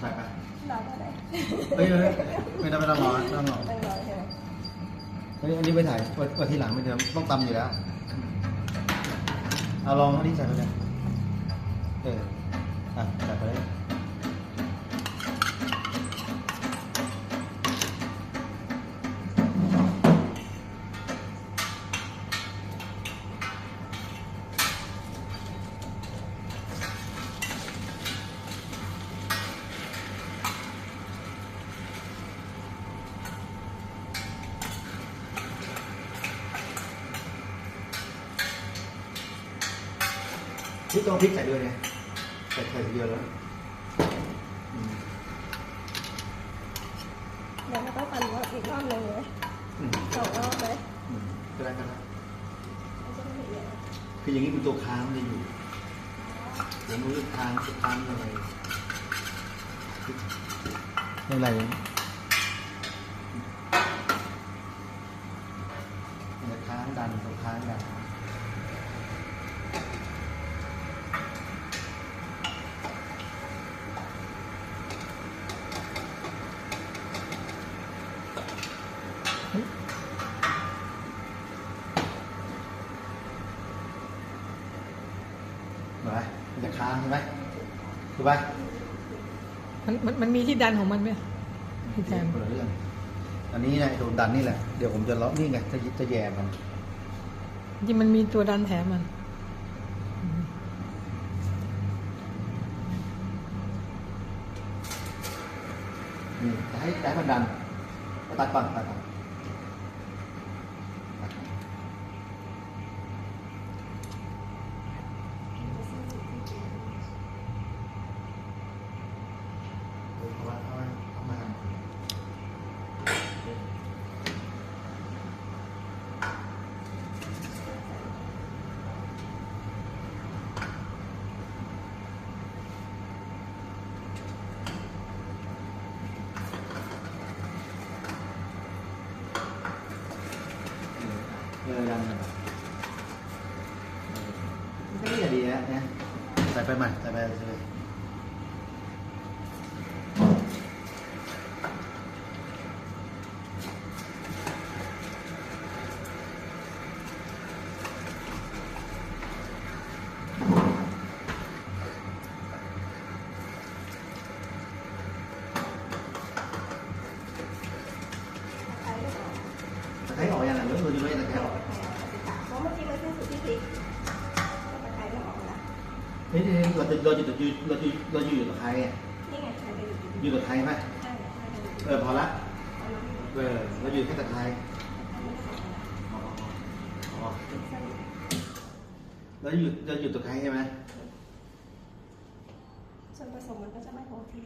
ใส่ไปรอเท่าไหร่เฮ้ยเฮ้ยไม่ต้องไม่ต้องรอไม่ต้องรอต้องรอใช่ไหมเฮ้ยอันนี้ไปถ่ายไว้ไว้ทีหลังไม่เดิมต้องตำอยู่แล้วเอาลองอันนี้ใส่ไปเลยเอออะใส่ไปเลย พริกต้องพริกใส่ด้วยไงใส่ใส่เยอะแล้วอืมเดี๋ยวเราต้องปั่นว่าอีกรอบหนึ่งเลยอืมสองรอบเลยอืมก็ได้ก็ได้ไม่ใช่ไม่เยอะคืออย่างนี้เป็นตัวค้างมันจะอยู่เดี๋ยวมือค้างจะค้างอะไรไม่เป็นไรมันจะค้างดันตัวค้างดัน ไหมมันจะค้างใช่ไหมถูกป่ะมันมันมันมีที่ดันของมันไหมที่แทนคนละเรื่อง อันนี้นะไอ้โดนดันนี่แหละ เดี๋ยวผมจะล็อกนี่ไงจะจะแย่มันจริงมันมีตัวดันแถมมันนี่จะให้จะให้มันดันก็ตัดก่อนตัดก่อนตัดก่อนเอาไว้เอาไว้เอามา เออดันมันมันก็นี่ดีนะเนี่ยใส่ไปใหม่ใส่ไปใส่ไเฮ้ยเราจะเราจะอยู่เราจะเราอยู่ตะไคร้อะนี่ไงใช้ไปอยู่ที่อยู่ตะไคร้ไหมใช่ใช่ไปอยู่ที่เออพอละเอาน้ำมันเออเราอยู่แค่ตะไคร้ไม่ใส่นะอ๋ออ๋อพริกสนิทแล้วอยู่เราอยู่ตะไคร้ใช่ไหม ส่วนผสมมันก็จะไม่คงที่